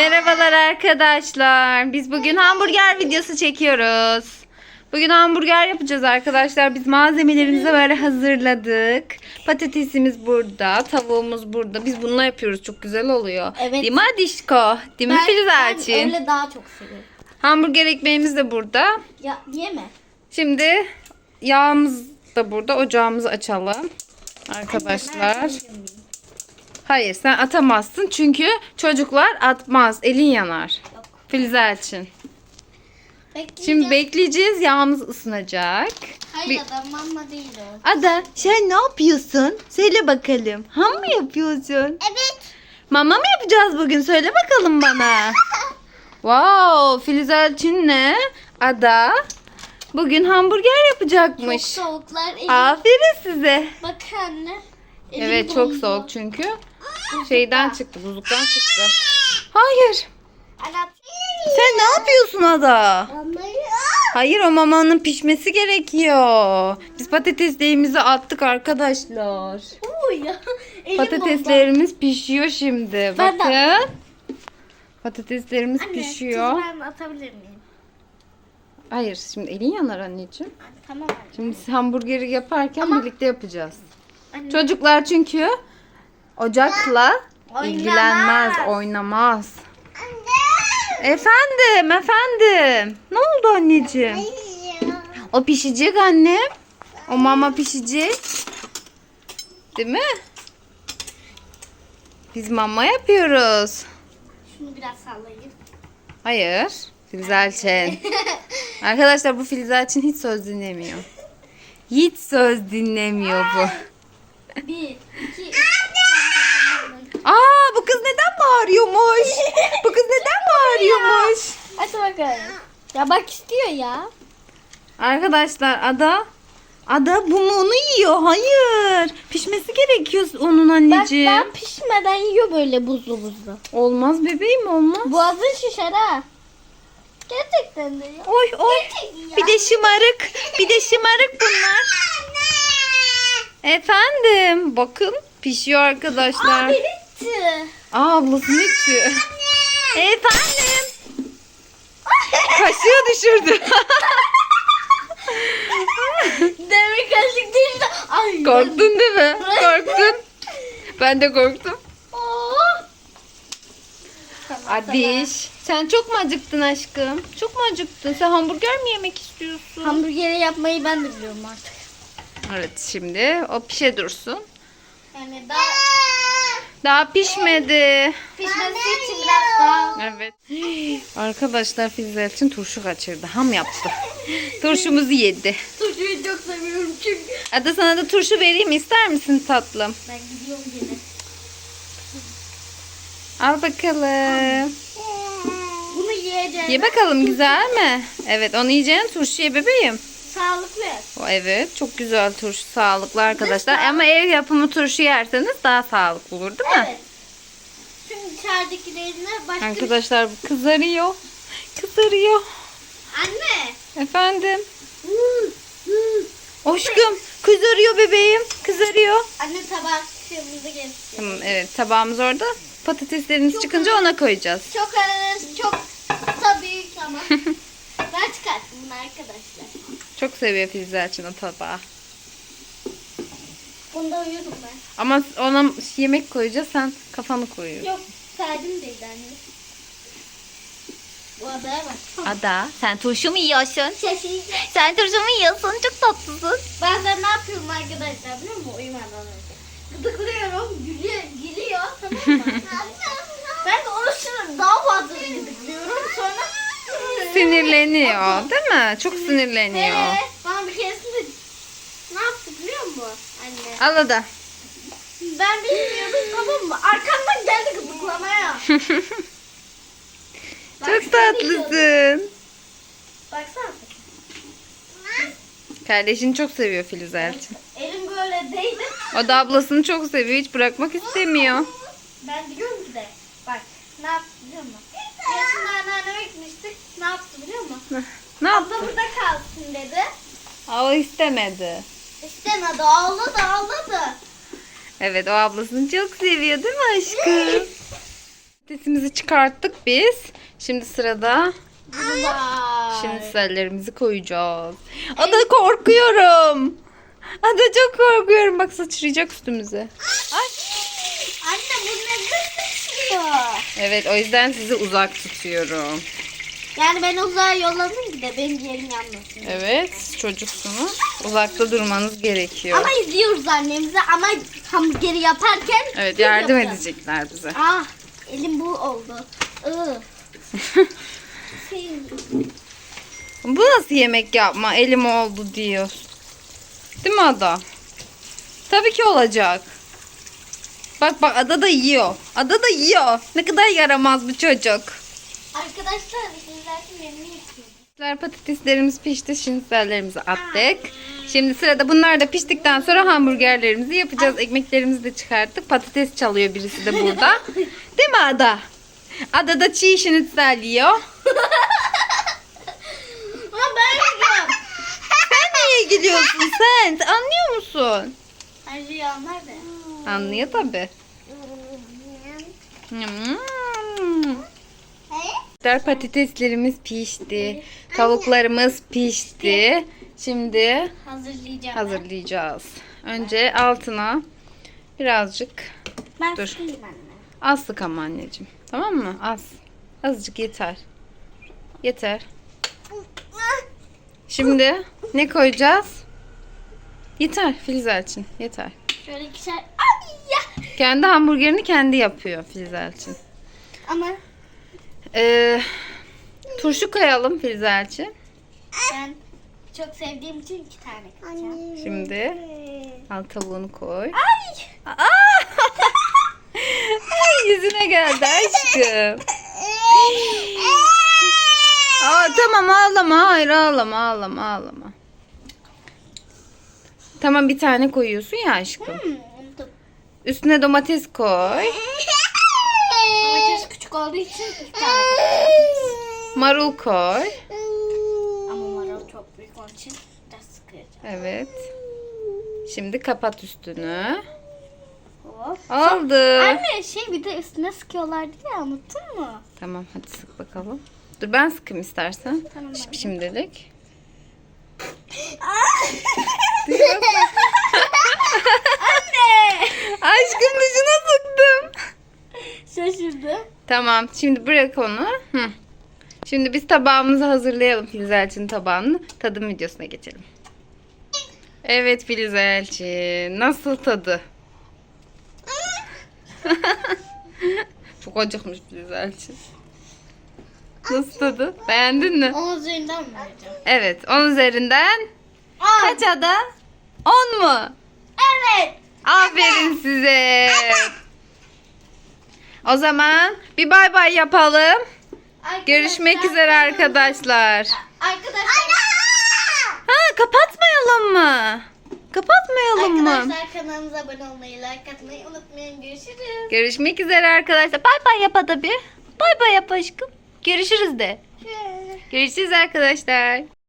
Merhabalar arkadaşlar. Biz bugün hamburger videosu çekiyoruz. Bugün hamburger yapacağız arkadaşlar. Biz malzemelerimizi böyle hazırladık. Patatesimiz burada, tavuğumuz burada. Biz bununla yapıyoruz. Çok güzel oluyor. Evet. Değil mi Adişko? Değil mi Ben, Filiz ben Elçin? öyle daha çok seviyorum. Hamburger ekmeğimiz de burada. Ya yeme. Şimdi yağımız da burada. Ocağımızı açalım. Arkadaşlar. Hayır sen atamazsın çünkü çocuklar atmaz. Elin yanar. Yok. Filiz Elçin. Bekleyeceğim. Şimdi bekleyeceğiz. Yağımız ısınacak. Hayır Bir- adam mama değil o. Ada sen ne yapıyorsun? Söyle bakalım. Ham mı yapıyorsun? Evet. Mama mı yapacağız bugün? Söyle bakalım bana. wow Filiz Elçin'le Ada bugün hamburger Çok yapacakmış. soğuklar. Elim. Aferin size. Bak anne. Elim Evet çok soğuk çünkü. Şeyden çıktı, buzluktan çıktı. Hayır. Ana. Sen ne yapıyorsun Ada? Hayır o mamanın pişmesi gerekiyor. Biz patateslerimizi attık arkadaşlar. Patateslerimiz pişiyor şimdi. Ben de- Bakın. Patateslerimiz pişiyor. ben atabilir miyim? Hayır şimdi elin yanar anneciğim. Anne, Tamam anne. Şimdi hamburgeri yaparken Ama- birlikte yapacağız. Anne. Çocuklar çünkü ocakla ilgilenmez, oynamaz. Efendim, efendim. Ne oldu anneciğim? O pişecek annem. O mama pişecek. Değil mi? Biz mama yapıyoruz. Şunu biraz sallayayım. Hayır. Filiz Elçin. Arkadaşlar bu Filiz Elçin hiç söz dinlemiyor. Hiç söz dinlemiyor bu. Bir, iki, üç. Aa bu kız neden bağırıyormuş? Bu kız neden bağırıyormuş? Hadi bakalım. Ya bak istiyor ya. Arkadaşlar Ada Ada bu mu onu yiyor? Hayır. Pişmesi gerekiyor onun Bak anneciğim. ben pişmeden yiyor böyle buzlu buzlu. Olmaz bebeğim olmaz. Boğazın şişer ha. Gerçekten de ya. Oy oy. Gerçekten ya. Bir de şımarık. Bir de şımarık bunlar. Efendim bakın pişiyor arkadaşlar. Aa bitti. Aa ablasını içiyor. Efendim. Kaşığı düşürdü. Demir kaşık de. Ay. Korktun değil mi? Korktun. Ben de korktum. Tamam, Adiş. Sen çok mu acıktın aşkım? Çok mu acıktın? Sen hamburger mi yemek istiyorsun? Hamburgeri yapmayı ben de biliyorum artık. Evet şimdi o pişe dursun. Yani daha Daha pişmedi. pişmesi için biraz daha. Evet. Arkadaşlar Filiz için turşu kaçırdı. Ham yaptı. Turşumuzu yedi. Turşuyu çok seviyorum çünkü. Ada sana da turşu vereyim ister misin tatlım? Ben gidiyorum yine. Al bakalım. Bunu yiyeceğim. Ye bakalım güzel mi? Evet onu yiyeceğin turşu ye bebeğim. Sağlıklı. O evet çok güzel turşu sağlıklı arkadaşlar. Ama ev yapımı turşu yerseniz daha sağlıklı olur değil mi? Evet. Şimdi içeridekilerine başka. Arkadaşlar bu kızarıyor. Kızarıyor. Anne. Efendim. Aşkım kızarıyor bebeğim. Kızarıyor. Anne tabak kırmızı geçti. Tamam evet tabağımız orada. Patateslerimiz çıkınca ona koyacağız. Çok arası çok büyük ama. çıkarttım bunu arkadaşlar. Çok seviyor Filiz Elçin o tabağı. Bunda uyudum ben. Ama ona yemek koyacağız sen kafanı koyuyorsun. Yok serdim değil anne. Bu adaya bak. Ada sen turşu mu yiyorsun? Şaşıracağım. Sen turşu mu yiyorsun? Çok tatlısın. Bazen ne yapıyorum arkadaşlar biliyor musun? Uyumadan önce. Gıdıklıyorum, gülüyor, gülüyor tamam mı? ben de onu daha fazla gıdıklıyorum Sinirleniyor değil mi? Çok sinirleniyor. Evet, bana bir keresinde ne yaptı biliyor musun anne? Al Ada. Ben bilmiyordum tamam mı? Arkamdan geldi gıdıklamaya. Çok tatlısın. Baksana. Kardeşini çok seviyor Filiz Elçin. Elim böyle değdi. O da ablasını çok seviyor. Hiç bırakmak istemiyor. Ben diyorum ki de bak ne yaptı biliyor musun? Yaşında anneanneme gitmiştik. Ne yaptı biliyor musun? Ne Abla yaptı? burada kalsın dedi. O istemedi. İstemedi ağladı ağladı. Evet o ablasını çok seviyor değil mi aşkım? Patatesimizi çıkarttık biz. Şimdi sırada Vay. şinitsellerimizi koyacağız. Ada korkuyorum. Ada çok korkuyorum. Bak sıçrayacak üstümüze. Ay. Anne bu ne sıçrıyor? Evet o yüzden sizi uzak tutuyorum. Yani ben uzağa yolladım ki de benim yerim yanmasın. Evet çocuksunuz. Uzakta durmanız gerekiyor. Ama izliyoruz annemizi ama hamburgeri yaparken Evet biz yardım yapacağız. edecekler bize. Ah elim bu oldu. Şey, Bu nasıl yemek yapma? Elim oldu diyor. Değil mi Ada? Tabii ki olacak. Bak bak Ada da yiyor. Ada da yiyor. Ne kadar yaramaz bu çocuk. Arkadaşlar sizler memnun. Patatesler, Patateslerimiz pişti. Şinitsellerimizi attık. Şimdi sırada bunlar da piştikten sonra hamburgerlerimizi yapacağız. Ekmeklerimizi de çıkarttık. Patates çalıyor birisi de burada. Değil mi Ada? Ada da çiğ şinitsel yiyor. Ama ben yiyorum. Sen neye gidiyorsun sen? Sen Anlıyor musun? Şeyi anlar da. Anlıyor tabii. Hmm. Arkadaşlar, Patateslerimiz pişti. Tavuklarımız pişti. Şimdi Hazırlayacağım. hazırlayacağız. Önce altına birazcık Ben Dur. az sık ama anneciğim. Tamam mı? Az. Azıcık yeter. Yeter. Şimdi ne koyacağız? Yeter Filiz Elçin. Yeter. Şöyle. Ay ya. Kendi hamburgerini kendi yapıyor Filiz Elçin. Ama Ee, turşu koyalım Filiz Elçin. ben çok sevdiğim için iki tane koyacağım. Şimdi al tavuğunu koy. Ay. Aa! Ay yüzüne geldi aşkım. Aa, tamam ağlama. Hayır ağlama ağlama ağlama. Tamam bir tane koyuyorsun ya aşkım. Hmm. Üstüne domates koy. Olduğu için iki tane koyacağım. Marul koy. Ama marul çok büyük onun için biraz sıkacağım. Evet. Şimdi kapat üstünü. Hop. Aldı. Anne şey bir de üstüne sıkıyorlardı ya unuttun mu? Tamam hadi sık bakalım. Dur ben sıkayım istersen. Tamam, Ş- ben de. Şimdilik. Anne! Aşkım dışına sıktım. Şaşırdı. Tamam şimdi bırak onu. Hı. Şimdi biz tabağımızı hazırlayalım Filiz Elçin tabağını. Tadım videosuna geçelim. Evet Filiz Elçin. Nasıl tadı? Çok acıkmış Filiz Elçin. Nasıl tadı? Beğendin mi? Onun üzerinden mi vereceğim? Evet. 10 üzerinden Aa, kaç ada? 10 mu? Evet. Aferin size. O zaman bir bay bay yapalım. Görüşmek Arkadaşlar, üzere arkadaşlar. Arkadaşlar. Ha kapatmayalım mı? Kapatmayalım mı? Arkadaşlar kanalımıza abone olmayı, like atmayı unutmayın. Görüşürüz. Görüşmek üzere arkadaşlar. Bay bay yap hadi bir. Bay bay yap aşkım. Görüşürüz de. Görüşürüz arkadaşlar.